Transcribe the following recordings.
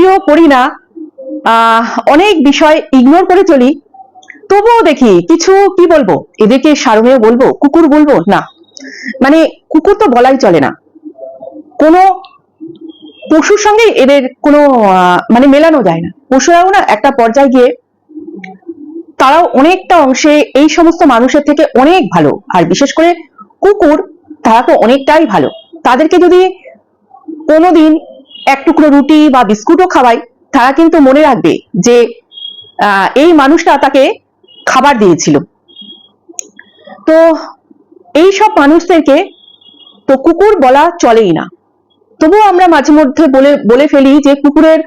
Video করি না অনেক বিষয় ইগনোর করে চলি, তবুও দেখি কিছু কি বলব? এদেরকে সারমেয় বলব, কুকুর বলব? না। মানে কুকুর তো বলাই চলে না। কোনো পশুর সঙ্গে এদের কোনো মানে মেলানো যায় না। পশুরাও না একটা পর্যায়ে গিয়ে তারাও অনেকটা অংশে এই সমস্ত মানুষের থেকে অনেক ভালো। আর বিশেষ করে কুকুর, তারা তো অনেকটাই ভালো। তাদেরকে যদি কোনোদিন এক টুকরো রুটি বা বিস্কুটও খাওয়াই, তারা কিন্তু মনে রাখবে যে এই মানুষটা তাকে খাবার দিয়েছিল। তো এই সব মানুষদেরকে তো কুকুর বলা চলেই না। তবুও আমরা মাঝে মধ্যে বলে বলে ফেলি যে, কুকুরের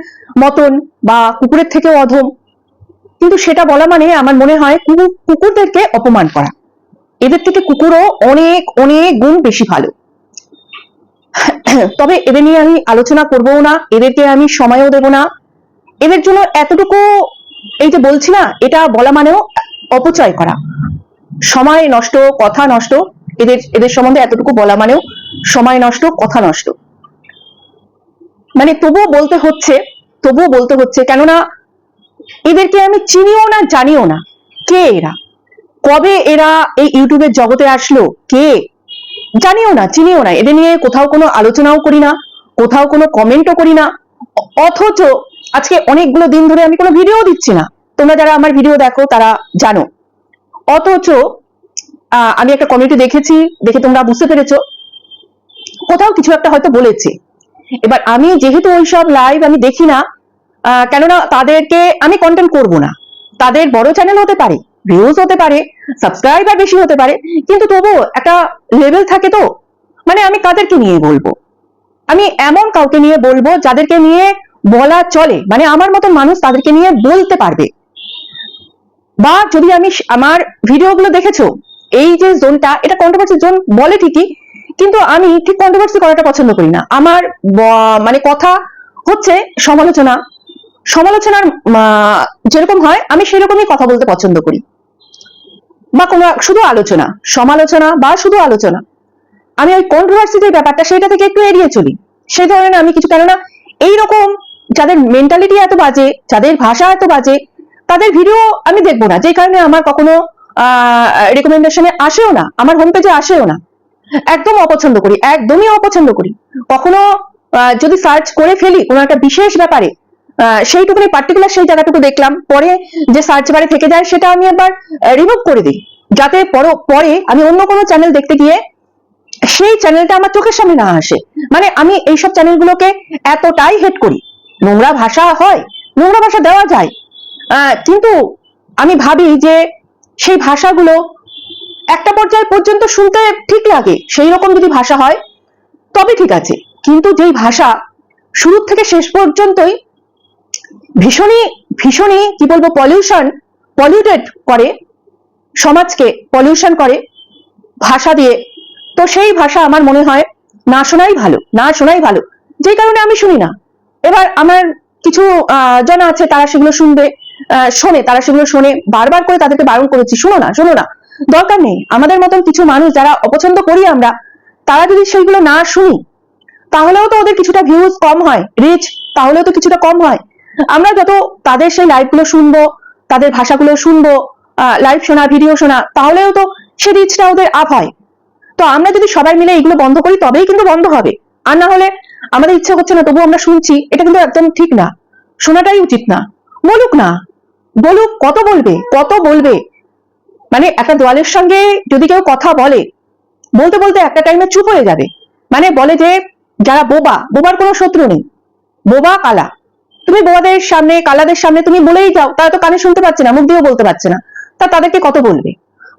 মতন বা কুকুরের থেকেও অধম। কিন্তু সেটা বলা মানে আমার মনে হয় কুকুর, কুকুরদেরকে অপমান করা। এদের থেকে কুকুরও অনেক অনেক গুণ বেশি ভালো। তবে এদের নিয়ে আমি আলোচনা করব না, এদেরকে আমি সময়ও দেব না। এদের জন্য এতটুকু এই যে বলছি না, এটা বলা মানেও অপচয় করা। সময় নষ্ট, কথা নষ্ট, এদের এদের সম্বন্ধে এতটুকু বলা মানেও সময় নষ্ট, কথা নষ্ট। মানে তবুও বলতে হচ্ছে, তবুও বলতে হচ্ছে, কেননা এদেরকে আমি চিনিও না, জানিও না, কে এরা? কবে এরা এই ইউটিউবের জগতে আসলো? কে জানিও না, চিনিও না। এদের নিয়ে কোথাও কোনো আলোচনাও করি না, কোথাও কোনো কমেন্টও করি না। অথচ আজকে অনেকগুলো দিন ধরে আমি কোনো ভিডিও দিচ্ছি না। তোমরা যারা আমার ভিডিও দেখো, তারা জানো। অথচ আমি একটা কমেন্টে দেখেছি, দেখে তোমরা বুঝতে পেরেছ। কোথাও কিছু একটা হয়তো বলেছে। এবার আমি যেহেতু ওইসব লাইভ আমি দেখি না কেননা তাদেরকে আমি কন্টেন্ট করব না। তাদের বড় চ্যানেল হতে পারে। ভিউজ হতে পারে সাবস্ক্রাইবার বেশি হতে পারে, কিন্তু তবুও একটা লেভেল থাকে তো। মানে আমি কাদেরকে নিয়ে বলব? আমি এমন কাউকে নিয়ে বলব যাদেরকে নিয়ে বলা চলে মানে আমার মতন মানুষ তাদেরকে নিয়ে বলতে পারবে। বা যদি আমি আমার ভিডিওগুলো দেখেছ, এই যে জোনটা এটা কন্ট্রোভার্সি জোন বলে ঠিকই, কিন্তু আমি ঠিক কন্ট্রোভার্সি করাটা পছন্দ করি না। আমার মানে কথা হচ্ছে সমালোচনা। সমালোচনার যেরকম হয়, আমি সেরকমই কথা বলতে পছন্দ করি। বা কোনো শুধু আলোচনা, সমালোচনা বা শুধু আলোচনা। আমি ওই কন্ট্রোভার্সি যে ব্যাপারটা সেটা থেকে একটু এড়িয়ে চলি। সেই ধরনের আমি কিছু, কেননা এইরকম যাদের মেন্টালিটি এত বাজে, যাদের ভাষা এত বাজে, তাদের ভিডিও আমি দেখব না। যে কারণে আমার কখনো রেকমেন্ডেশনে আসেও না, আমার হোম পেজে আসেও না। একদম অপছন্দ করি, একদমই অপছন্দ করি। কখনো যদি সার্চ করে ফেলি কোনো একটা বিশেষ ব্যাপারে সেইটুকুনি পার্টিকুলার সেই জায়গাটুকু দেখলাম। পরে যে সার্চ বারে থেকে যায়, সেটা আমি একবার রিমুভ করে দিই। যাতে পর- আমি অন্য কোনো চ্যানেল দেখতে গিয়ে সেই চ্যানেলটা আমার চোখের সামনে না আসে। মানে আমি এইসব চ্যানেলগুলোকে এতটাই হেট করি। নোংরা ভাষা হয়, নোংরা ভাষা দেওয়া যায়। কিন্তু আমি ভাবি যে সেই ভাষাগুলো একটা পর্যায় পর্যন্ত শুনতে ঠিক লাগে, সেই রকম যদি ভাষা হয়, তবে ঠিক আছে। কিন্তু যেই ভাষা শুরু থেকে শেষ পর্যন্তই ভীষণই ভীষণই কি বলব পলিউশন পলিউটেড করে, সমাজকে পলিউশন করে, ভাষা দিয়ে। তো সেই ভাষা আমার মনে হয় না শোনাই ভালো, না শোনাই ভালো। যেই কারণে আমি শুনি না। এবার আমার কিছু জানা আছে, তারা সেগুলো শুনবে শোনে, তারা সেগুলো শোনে, বারবার করে তাদেরকে বারণ করেছি, শোনো না শোনো না। দরকার নেই। আমাদের মতন কিছু মানুষ যারা অপছন্দ করি আমরা, তারা যদি সেইগুলো না শুনি, তাহলেও তো ওদের কিছুটা ভিউজ কম হয় রিচ তাহলেও তো কিছুটা কম হয়। আমরা যত তাদের সেই লাইভগুলো শুনব, তাদের ভাষাগুলো শুনব লাইভ শোনা ভিডিও শোনা, তাহলেও তো সেই রিচটা ওদের আপ হয়। তো আমরা যদি সবাই মিলে এগুলো বন্ধ করি, তবেই কিন্তু বন্ধ হবে। আর না হলে আমাদের ইচ্ছে হচ্ছে না তবু আমরা শুনছি, এটা কিন্তু একদম ঠিক না। শোনাটাই উচিত না। বলুক না। বলুক, কত বলবে? কত বলবে? মানে একটা দোয়ালের সঙ্গে যদি কেউ কথা বলে, বলতে বলতে একটা টাইমে চুপ হয়ে যাবে। মানে বলে যে, যারা বোবা, বোবার কোনো শত্রু নেই। বোবা কালা। তুমি বোবাদের সামনে, কালাদের সামনে তুমি বলেই যাও, তারা তো কানে শুনতে পাচ্ছে না, মুখ দিয়েও বলতে পারছে না। তা তাদেরকে কত বলবে?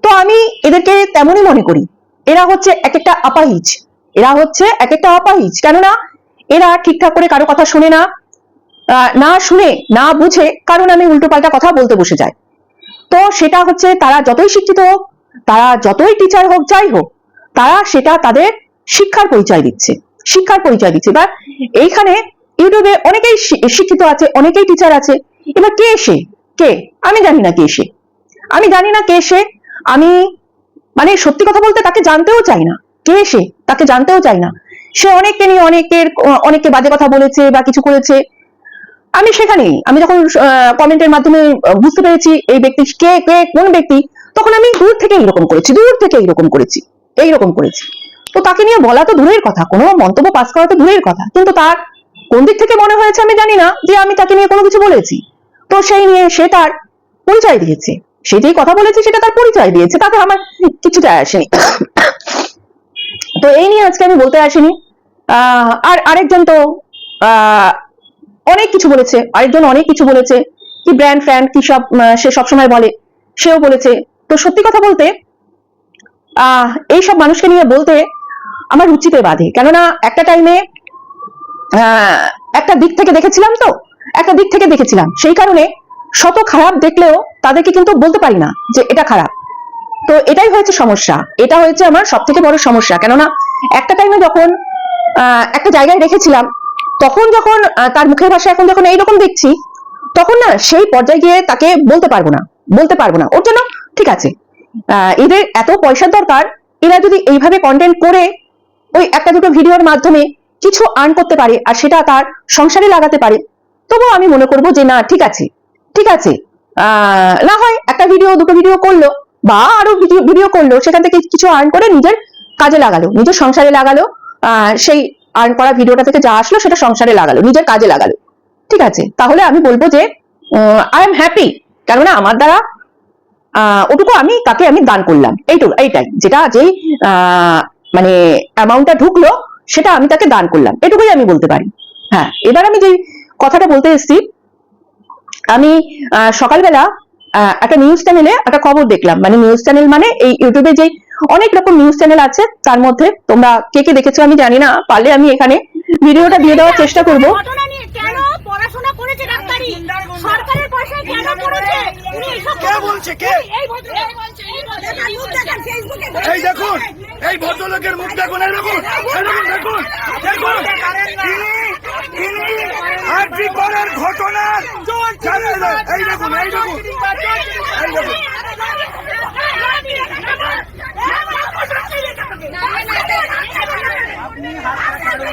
তো আমি এদেরকে তেমনই মনে করি। এরা হচ্ছে এক একটা আপাহিজ এরা হচ্ছে এক একটা আপাহিজ কেননা এরা ঠিকঠাক করে কারও কথা শুনে না না শুনে, না বুঝে, কারণ আমি উল্টো পাল্টা কথা বলতে বসে যাই। তো সেটা হচ্ছে তারা যতই শিক্ষিত হোক, তারা যতই টিচার হোক, যাই হোক, তারা সেটা তাদের শিক্ষার পরিচয় দিচ্ছে, শিক্ষার পরিচয় দিচ্ছে। বা এইখানে ইউটিউবে অনেকেই শিক্ষিত আছে, অনেকেই টিচার আছে। এবার কে এসে কে? আমি জানি না কে এসে আমি জানি না কে সে। আমি মানে সত্যি কথা বলতে তাকে জানতেও চাই না। কে সে? তাকে জানতেও চাই না। সে অনেককে নিয়ে অনেকের, অনেককে বাজে কথা বলেছে বা কিছু করেছে। আমি সেখানেই, আমি যখন কমেন্টের মাধ্যমে বুঝতে পেরেছি এই ব্যক্তি কে কে, কোন ব্যক্তি, তখন আমি দূর থেকে এইরকম করেছি, দূর থেকে এইরকম করেছি এইরকম করেছি। তো তাকে নিয়ে বলা তো দূরের কথা, কোনো মন্তব্য পাস করা তো দূরের কথা। কিন্তু তার কোন দিক থেকে মনে হয়েছে আমি জানি না যে আমি তাকে নিয়ে কোনো কিছু বলেছি। তো সেই নিয়ে সে তার পরিচয় দিয়েছে। সে যেই কথা বলেছে সেটা তার পরিচয় দিয়েছে, তাতে আমার কিছু যায় আসেনি। তো এই নিয়ে আজকে আমি বলতে আসিনি। আর আরেকজন তো অনেক কিছু বলেছে, আরেকজন অনেক কিছু বলেছে। কি ব্র্যান্ড ফ্র্যান্ড কি সব সে সবসময় বলে, সেও বলেছে। তো সত্যি কথা বলতে, আহ এইসব মানুষকে নিয়ে বলতে আমার রুচিতে বাধে। কেননা একটা টাইমে একটা দিক থেকে দেখেছিলাম তো? একটা দিক থেকে দেখেছিলাম। সেই কারণে শত খারাপ দেখলেও তাদেরকে কিন্তু বলতে পারি না যে এটা খারাপ। তো এটাই হয়েছে সমস্যা। এটা হয়েছে আমার সব থেকে বড় সমস্যা। কেননা একটা টাইমে যখন একটা জায়গায় রেখেছিলাম তখন যখন তার মুখের ভাষা এখন যখন এইরকম দেখছি, তখন না সেই পর্যায়ে গিয়ে তাকে বলতে পারব না। বলতে পারব না। ওর জন্য ঠিক আছে। এদের এত পয়সার দরকার, এরা যদি এইভাবে কন্টেন্ট করে ওই একটা দুটো ভিডিওর মাধ্যমে কিছু আর্ন করতে পারে আর সেটা তার সংসারে লাগাতে পারে, তবুও আমি মনে করব যে না, ঠিক আছে ঠিক আছে। না হয় একটা ভিডিও দুটো ভিডিও করল বা আরও ভিডিও ভিডিও করল, সেখান থেকে কিছু আর্ন করে নিজের কাজে লাগালো, নিজের সংসারে লাগালো সেই আর্ন করা ভিডিওটা থেকে যা আসলো সেটা সংসারে লাগালো, নিজের কাজে লাগালো, ঠিক আছে? তাহলে আমি বলব যে আই এম হ্যাপি কেননা আমার দ্বারা ওটুকু আমি, তাকে আমি দান করলাম, এইটুকু, এইটাই। যেটা যেই মানে অ্যামাউন্টটা ঢুকলো সেটা আমি তাকে দান করলাম। এটুকুই আমি বলতে পারি। হ্যাঁ এবার আমি যে কথাটা বলতে এসছি, আমি সকালবেলা একটা নিউজ চ্যানেলে একটা খবর দেখলাম। মানে নিউজ চ্যানেল মানে এই ইউটিউবে যে অনেক রকম নিউজ চ্যানেল আছে, তার মধ্যে তোমরা কে কে দেখেছ আমি জানি না, পারলে আমি এখানে ভিডিওটা দিয়ে দেওয়ার চেষ্টা করব। পড়াশোনা করেছে ডাক্তারি। সরকারের পয়সায় কেন করেছে? উনি এইসব কে বলছে? কে? এই ভদ্রলোক এই দেখেন এই দেখুন এই ভদ্রলোকের মুখ দেখুন এই দেখুন দেখুন দেখুন দেখুন তিনি তিনি আরজি করের ঘটনার এই দেখুন এই দেখুন এই দেখুন।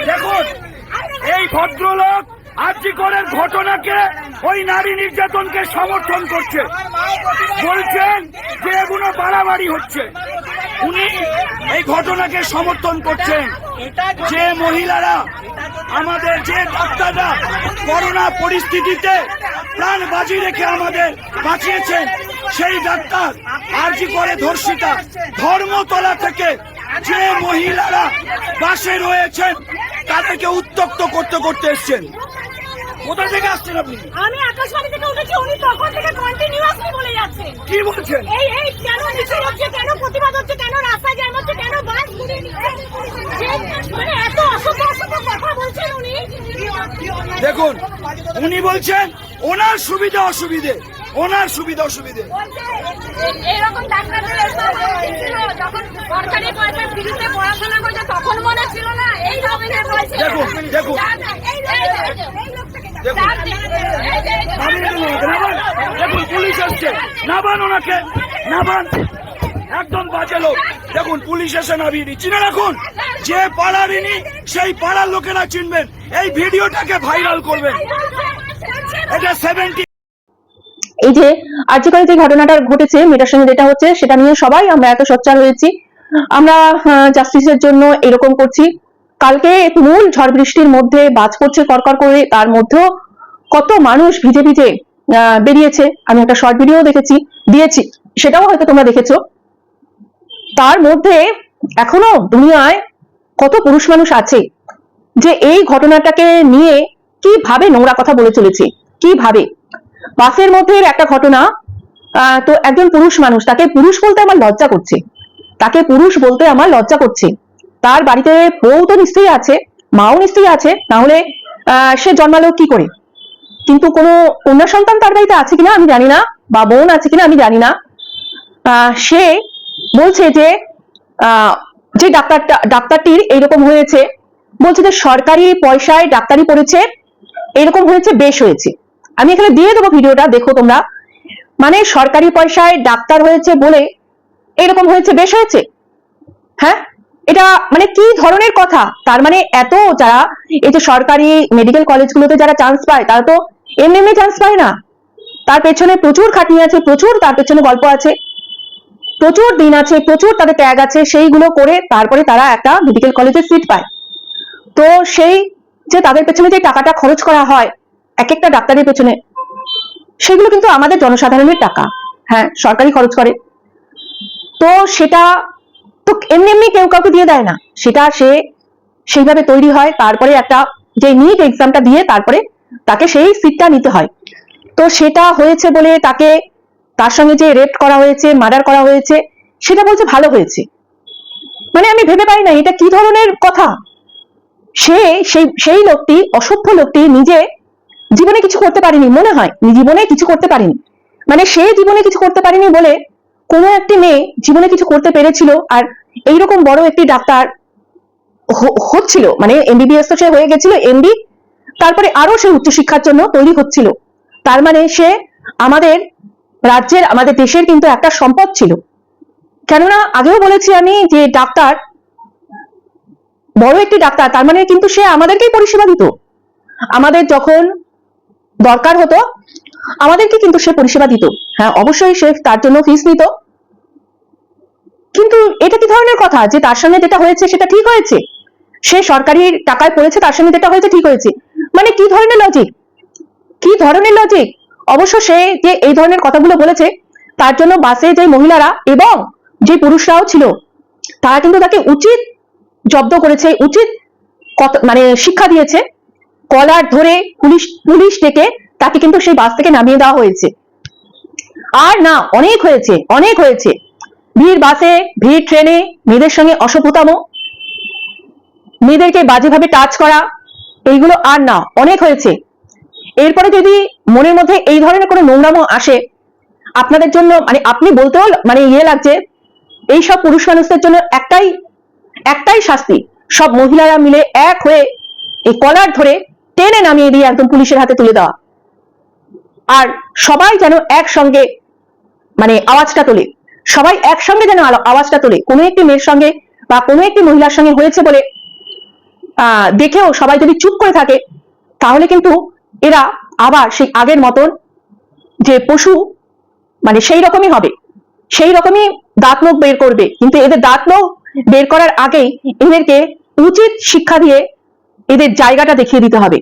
দেখুন এই ভদ্রলোক আরজি করের ঘটনাকে ওই নারী নির্যাতনকে সমর্থন করছে। বলছেন যে এগুলো বাড়াবাড়ি হচ্ছে। উনি এই ঘটনাকে সমর্থন করছেন যে মহিলারা, আমাদের যে ডাক্তাররা করোনা পরিস্থিতিতে প্রাণ বাজি রেখে আমাদের বাঁচিয়েছেন, সেই ডাক্তার আরজি করে ধর্ষিতা ধর্মতলা থেকে যে মহিলারা বাসে রয়েছেন, তাদেরকে উত্তক্ত করতে করতে এসছেন। কোথা থেকে আসছেন আপনি? আমি আকাশবাণী থেকে উঠেছি উনি তখন থেকে কন্টিনিউয়াসলি বলে যাচ্ছে। কি বলছেন? এই এই কেন মিছিল হচ্ছে কেন প্রতিবাদ হচ্ছে কেন রাস্তায় জ্যাম হচ্ছে কেন বাস নিচ্ছে? মানে এত অসভ্য অসভ্য কথা বলছেন উনি। দেখুন উনি বলছেন ওনার সুবিধা অসুবিধে। ওনার সুবিধা অসুবিধে। এরকম ডাক্তারদের যখন সরকারি পয়সার বিরুদ্ধে পড়াশোনা করছে তখন মনে ছিল না এই রকমের দেখুন, দেখুন। এই লোক- এই লোকটাকে দেখুন। পুলিশ আসছে নাবান ওনাকে, নাবান। একদম বাজে লোক। দেখুন, পুলিশ এসে নামিয়ে চিনে রাখুন, যে সেই পাড়ার লোকেরা চিনবেন। এই ভিডিওটাকে ভাইরাল করবেন। এটা সেভেন্টি এই যে আর্যকালে যে ঘটনাটা ঘটেছে, মেয়েটার সঙ্গে যেটা হচ্ছে, সেটা নিয়ে সবাই আমরা এত সোচ্চার হয়েছি। আমরা জাস্টিসের জন্য এরকম করছি। কালকে তুমুল ঝড় বৃষ্টির মধ্যে বাজ পড়ছে করকর করে, তার মধ্যেও কত মানুষ ভিজে ভিজে বেরিয়েছে। আমি একটা শর্ট ভিডিও দেখেছি, দিয়েছি। সেটাও হয়তো তোমরা দেখেছ। তার মধ্যে এখনও দুনিয়ায় কত পুরুষ মানুষ আছে যে এই ঘটনাটাকে নিয়ে কীভাবে নোংরা কথা বলে চলেছে, কীভাবে? বাসের মধ্যে একটা ঘটনা তো একজন পুরুষ মানুষ, তাকে পুরুষ বলতে আমার লজ্জা করছে। তাকে পুরুষ বলতে আমার লজ্জা করছে। তার বাড়িতে বউ তো নিশ্চয়ই আছে, মাও নিশ্চয়ই আছে তাহলে সে জন্মালো কি করে? কিন্তু কোনো কন্যা সন্তান তার বাড়িতে আছে কিনা আমি জানি না, বা বোন আছে কিনা আমি জানি না। সে বলছে যে যে ডাক্তারটা, ডাক্তারটির এইরকম হয়েছে, বলছে যে সরকারি পয়সায় ডাক্তারি পড়েছে, এরকম হয়েছে, বেশ হয়েছে। আমি এখানে দিয়ে দেবো ভিডিওটা, দেখো তোমরা। মানে সরকারি পয়সায় ডাক্তার হয়েছে বলে এরকম হয়েছে, বেশ হয়েছে? হ্যাঁ? এটা মানে কি ধরনের কথা? তার মানে এত যারা এই যে সরকারি মেডিকেল কলেজগুলোতে যারা চান্স পায়, তারা তো এমনি এমনি চান্স পায় না। তার পেছনে প্রচুর খাটনি আছে, প্রচুর তার পেছনে গল্প আছে, প্রচুর দিন আছে, প্রচুর তাদের ত্যাগ আছে, সেইগুলো করে তারপরে তারা একটা মেডিকেল কলেজে সিট পায়। তো সেই যে তাদের পেছনে যে টাকাটা খরচ করা হয় এক একটা ডাক্তারের পেছনে, সেগুলো কিন্তু আমাদের জনসাধারণের টাকা। হ্যাঁ সরকারি খরচ করে। তো সেটা তো এমনি এমনি কেউ কাউকে দিয়ে দেয় না। সেটা সে সেইভাবে তৈরি হয়, তারপরে একটা যে নিট এক্সামটা দিয়ে তারপরে তাকে সেই সিটটা নিতে হয়। তো সেটা হয়েছে বলে তাকে তার সঙ্গে যে রেপ করা হয়েছে মার্ডার করা হয়েছে, সেটা বলছে ভালো হয়েছে। মানে আমি ভেবে পাই না এটা কি ধরনের কথা? সে, সেই সেই লোকটি, অসভ্য লোকটি নিজে জীবনে কিছু করতে পারেনি, মনে হয়। জীবনে কিছু করতে পারেনি। মানে সে জীবনে কিছু করতে পারেনি বলে কোনো একটি মেয়ে জীবনে কিছু করতে পেরেছিল আর এইরকম বড় একটি ডাক্তার হচ্ছিল মানে এমবিবিএস তো সে হয়ে গেছিল এমবি তারপরে আরও সে উচ্চশিক্ষার জন্য তৈরি হচ্ছিল। তার মানে সে আমাদের রাজ্যের, আমাদের দেশের কিন্তু একটা সম্পদ ছিল। কেননা আগেও বলেছি আমি যে ডাক্তার, বড় একটি ডাক্তার, তার মানে কিন্তু সে আমাদেরকেই পরিষেবা দিত। আমাদের যখন দরকার হতো, আমাদেরকে কিন্তু সে পরিষেবা দিত। হ্যাঁ অবশ্যই সে তার জন্য ফিস নিত। কিন্তু এটা কি ধরনের কথা? যে তার সঙ্গে যেটা হয়েছে সেটা ঠিক হয়েছে? সে সরকারি টাকায় পড়েছে, তার সঙ্গে যেটা হয়েছে ঠিক হয়েছে। মানে কি ধরনের লজিক কি ধরনের লজিক অবশ্য সে যে এই ধরনের কথাগুলো বলেছে, তার জন্য বাসে যে মহিলারা এবং যে পুরুষরাও ছিল, তারা কিন্তু তাকে উচিত জব্দ করেছে, উচিত মানে শিক্ষা দিয়েছে। কলার ধরে পুলিশ পুলিশ ডেকে তাকে কিন্তু সেই বাস থেকে নামিয়ে দেওয়া হয়েছে। আর না, অনেক হয়েছে অনেক হয়েছে। ভিড় বাসে, ভিড় ট্রেনে, মেয়েদের সঙ্গে অসভ্যতাম। মেয়েদেরকে বাজেভাবে টাচ করা, এইগুলো আর না, অনেক হয়েছে। এরপরে যদি মনের মধ্যে এই ধরনের কোনো নোংরামো আসে, আপনাদের জন্য মানে আপনি বলতেও মানে ইয়ে লাগছে, এই সব পুরুষ মানুষদের জন্য একটাই একটাই শাস্তি। সব মহিলারা মিলে এক হয়ে এই কলার ধরে টেনে নামিয়ে দিয়ে একদম পুলিশের হাতে তুলে দেওয়া। আর সবাই যেন একসঙ্গে মানে আওয়াজটা তোলে। সবাই একসঙ্গে যেন আওয়াজটা তোলে। কোনো একটি মেয়ের সঙ্গে বা কোনো একটি মহিলার সঙ্গে হয়েছে বলে দেখেও সবাই যদি চুপ করে থাকে, তাহলে কিন্তু এরা আবার সেই আগের মতন যে পশু মানে সেই রকমই হবে। সেই রকমই দাঁত নখ বের করবে। কিন্তু এদের দাঁত নখ বের করার আগেই এদেরকে উচিত শিক্ষা দিয়ে এদের জায়গাটা দেখিয়ে দিতে হবে।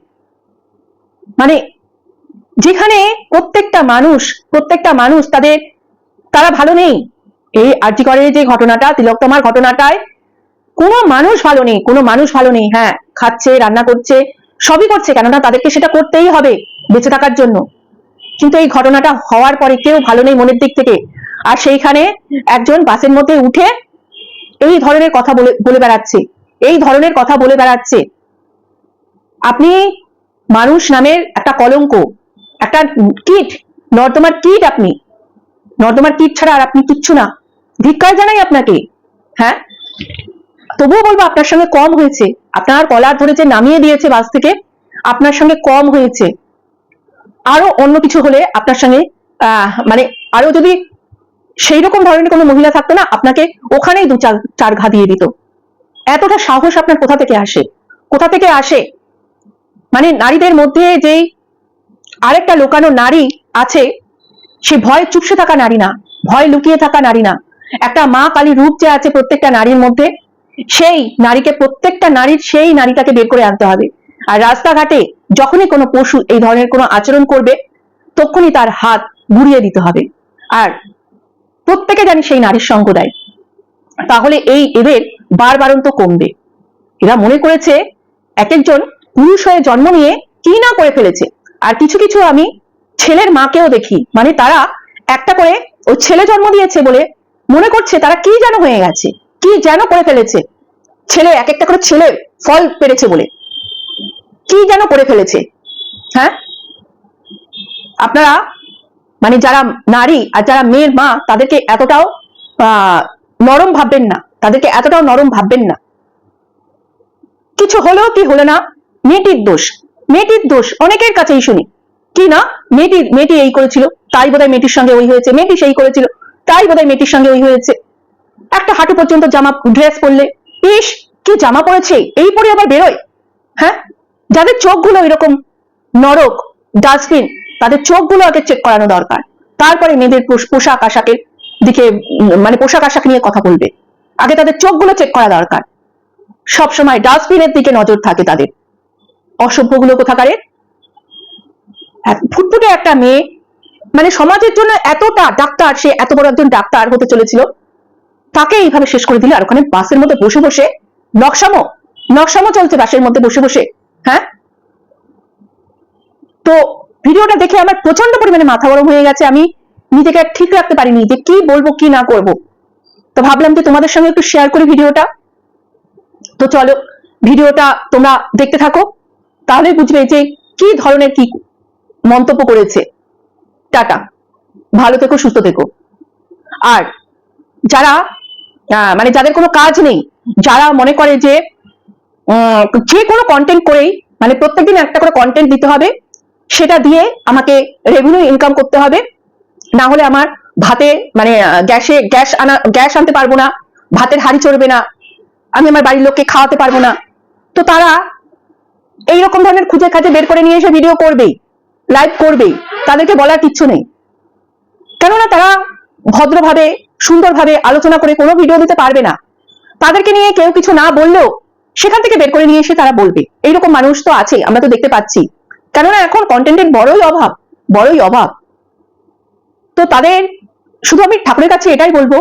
মানে যেখানে প্রত্যেকটা মানুষ প্রত্যেকটা মানুষ তাদের, তারা ভালো নেই। এই আর্যিকরের যে ঘটনাটা তিলকতমার ঘটনাটায়, কোনো মানুষ ভালো নেই, কোনো মানুষ ভালো নেই হ্যাঁ খাচ্ছে, রান্না করছে, সবই করছে, কেননা তাদেরকে সেটা করতেই হবে বেঁচে থাকার জন্য। কিন্তু এই ঘটনাটা হওয়ার পরে কেউ ভালো নেই মনের দিক থেকে। আর সেইখানে একজন বাসের মধ্যে উঠে এই ধরনের কথা বলে বলে বেড়াচ্ছে। এই ধরনের কথা বলে বেড়াচ্ছে। আপনি মানুষ নামের একটা কলঙ্ক, একটা কিট, নর্দমার কিট আপনি। নর্দমার কিট ছাড়া আর আপনি কিচ্ছু না। ধিক্কার জানাই আপনাকে। হ্যাঁ? তবুও বলব আপনার সঙ্গে কম হয়েছে। আপনার কলার ধরে যে নামিয়ে দিয়েছে বাস থেকে, আপনার সঙ্গে কম হয়েছে। আরও অন্য কিছু হলে আপনার সঙ্গে মানে আরও যদি সেই রকম ধরনের কোনো মহিলা থাকতো না, আপনাকে ওখানেই দু চার চার ঘা দিয়ে দিত। এতটা সাহস আপনার কোথা থেকে আসে? কোথা থেকে আসে? মানে নারীদের মধ্যে যেই আরেকটা লোকানো নারী আছে, সে ভয় চুপসে থাকা নারী না, ভয় লুকিয়ে থাকা নারী না। একটা মা কালী রূপ যে আছে প্রত্যেকটা নারীর মধ্যে, সেই নারীকে প্রত্যেকটা নারীর সেই নারীটাকে বের করে আনতে হবে। আর রাস্তাঘাটে যখনই কোনো পশু এই ধরনের কোনো আচরণ করবে তখনই তার হাত গুড়িয়ে দিতে হবে। আর প্রত্যেকে জানি সেই নারীর সঙ্গ দেয় তাহলে এই এদের বারবারন্ত কমবে। এরা মনে করেছে এক একজন পুরুষ হয়ে জন্ম নিয়ে কি না করে ফেলেছে। আর কিছু কিছু আমি ছেলের মাকেও দেখি। মানে তারা একটা করে ও ছেলে জন্ম দিয়েছে বলে মনে করছে তারা কি যেন হয়ে গেছে, কি যেন করে ফেলেছে। ছেলে, এক একটা করে ছেলে ফল পেরেছে বলে। কি যেন করে ফেলেছে হ্যাঁ? আপনারা মানে যারা নারী আর যারা মেয়ের মা, তাদেরকে এতটাও নরম ভাববেন না। তাদেরকে এতটাও নরম ভাববেন না। কিছু হলো কি হলো না? মেয়েটির দোষ। মেয়েটির দোষ, অনেকের কাছেই শুনি। কি না? মেয়েটি মেয়েটি এই করেছিল, তাই বোধহয় মেয়েটির সঙ্গে ওই হয়েছে, মেয়েটি সেই করেছিল। তাই বোধহয় মেয়েটির সঙ্গে ওই হয়েছে। একটা হাঁটু পর্যন্ত জামা ড্রেস পরলে, ইস, কি জামা পরেছে, এই পরে আবার বেরোয়। হ্যাঁ? যাদের চোখগুলো এরকম নরক ডাস্টবিন তাদের চোখগুলো আগে চেক করানো দরকার। তারপরে মেয়েদের পোশাক আশাকের দিকে মানে পোশাক আশাক নিয়ে কথা বলবে। আগে তাদের চোখগুলো চেক করা দরকার। সব সময় ডাস্টবিনের দিকে নজর থাকে তাদের। অসভ্যগুলো কোথাকারে? ফুটফুটে একটা মেয়ে মানে সমাজের জন্য এতটা ডাক্তার, সে এত বড় একজন ডাক্তার হতে চলেছিল। তাকে এইভাবে শেষ করে দিলে আর ওখানে বাসের মধ্যে বসে বসে নকশামো নকশামো চলছে বাসের মধ্যে বসে বসে হ্যাঁ? তো ভিডিওটা দেখে আমার প্রচণ্ড পরিমাণে মাথা গরম হয়ে গেছে, আমি নিজেকে ঠিক রাখতে পারিনি যে কি বলব, কি না করব। তো ভাবলাম যে তোমাদের সঙ্গে একটু শেয়ার করি ভিডিওটা। তো চলো, ভিডিওটা তোমরা দেখতে থাকো তাহলে বুঝবে যে কি ধরনের কি মন্তব্য করেছে। টাটা। ভালো থেকো, সুস্থ থেকো। আর যারা মানে যাদের কোনো কাজ নেই, যারা মনে করে যে যে কোনো কন্টেন্ট করেই মানে প্রত্যেকদিন একটা করে কন্টেন্ট দিতে হবে, সেটা দিয়ে আমাকে রেভিনিউ ইনকাম করতে হবে। না হলে আমার ভাতে মানে গ্যাসে, গ্যাস আনা, গ্যাস আনতে পারব না, ভাতের হাড়ি চড়বে না, আমি আমার বাড়ির লোককে খাওয়াতে পারব না। তো তারা এইরকম ধরনের খুঁজে খাজে বের করে নিয়ে এসে ভিডিও করবেই লাইভ করবেই। তাদেরকে বলার কিচ্ছু নেই। কেননা তারা ভদ্রভাবে, সুন্দরভাবে আলোচনা করে কোনো ভিডিও দিতে পারবে না। তাদেরকে নিয়ে কেউ কিছু না বললেও সেখান থেকে বের করে নিয়ে এসে তারা বলবে। এইরকম মানুষ তো আছে, আমরা তো দেখতে পাচ্ছি। কেননা এখন কন্টেন্টের বড়ই অভাব বড়ই অভাব। তো তাদের, শুধু আমি ঠাকুরের কাছে এটাই বলব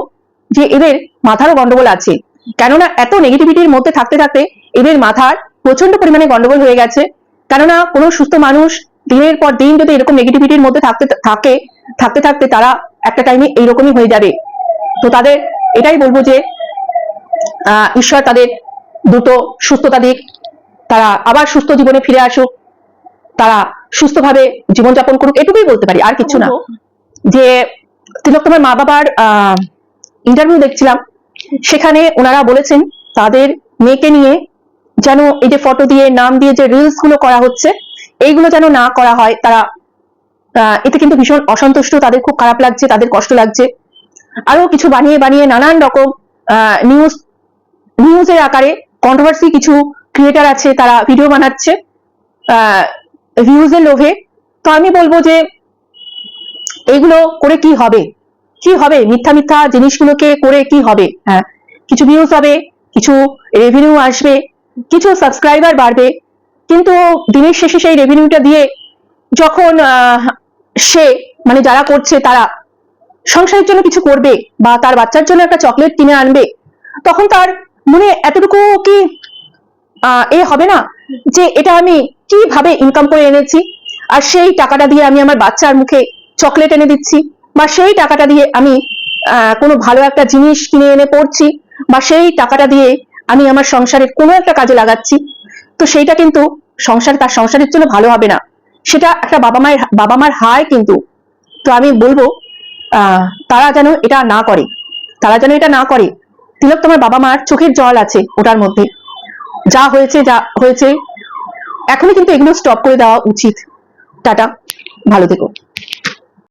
যে এদের মাথারও গন্ডগোল আছে। কেননা এত নেগেটিভিটির মধ্যে থাকতে থাকতে এদের মাথার প্রচণ্ড পরিমাণে গন্ডগোল হয়ে গেছে। কেননা কোনো সুস্থ মানুষ দিনের পর দিন যদি এরকম নেগেটিভিটির মধ্যে থাকতে থাকে থাকতে থাকতে তারা একটা টাইমে এইরকমই হয়ে যাবে। তো তাদের এটাই বলব যে ঈশ্বর তাদের দুটো সুস্থতা দিক। তারা আবার সুস্থ জীবনে ফিরে আসুক। তারা সুস্থভাবে জীবনযাপন করুক। এটুকুই বলতে পারি আর কিছু না। যে তিলক তোমার মা বাবার ইন্টারভিউ দেখছিলাম। সেখানে ওনারা বলেছেন তাদের মেয়েকে নিয়ে যেন এই যে ফটো দিয়ে নাম দিয়ে যে রিলসগুলো করা হচ্ছে এইগুলো যেন না করা হয়, তারা এতে কিন্তু ভীষণ অসন্তুষ্ট, তাদের খুব খারাপ লাগছে, তাদের কষ্ট লাগছে। আরও কিছু বানিয়ে বানিয়ে নানান রকম নিউজ নিউজের আকারে কন্ট্রোভার্সি কিছু ক্রিয়েটার আছে, তারা ভিডিও বানাচ্ছে ভিউজের লোভে। তো আমি বলব যে এইগুলো করে কি হবে? কি হবে? মিথ্যা মিথ্যা জিনিসগুলোকে করে কি হবে? হ্যাঁ কিছু ভিউজ হবে, কিছু রেভিনিউ আসবে, কিছু সাবস্ক্রাইবার বাড়বে কিন্তু দিনের শেষে সেই রেভিনিউটা দিয়ে যখন সে মানে যারা করছে তারা সংসারের জন্য কিছু করবে বা তার বাচ্চার জন্য একটা চকলেট কিনে আনবে, তখন তার মনে এতটুকু কি এ হবে না যে এটা আমি কীভাবে ইনকাম করে এনেছি? আর সেই টাকাটা দিয়ে আমি আমার বাচ্চার মুখে চকলেট এনে দিচ্ছি বা সেই টাকাটা দিয়ে আমি কোনো ভালো একটা জিনিস কিনে এনে পড়ছি বা সেই টাকাটা দিয়ে আমি আমার সংসারের কোনো একটা কাজে লাগাচ্ছি তো সেইটা কিন্তু সংসার তার সংসারের জন্য ভালো হবে না। সেটা একটা বাবা মায়ের, বাবা মার হায় কিন্তু। তো আমি বলব তারা যেন এটা না করে। তারা যেন এটা না করে। তিলক, তোমার বাবা মার চোখের জল আছে ওটার মধ্যে। যা হয়েছে যা হয়েছে, এখনই কিন্তু এগুলো স্টপ করে দেওয়া উচিত। টাটা, ভালো থেকো।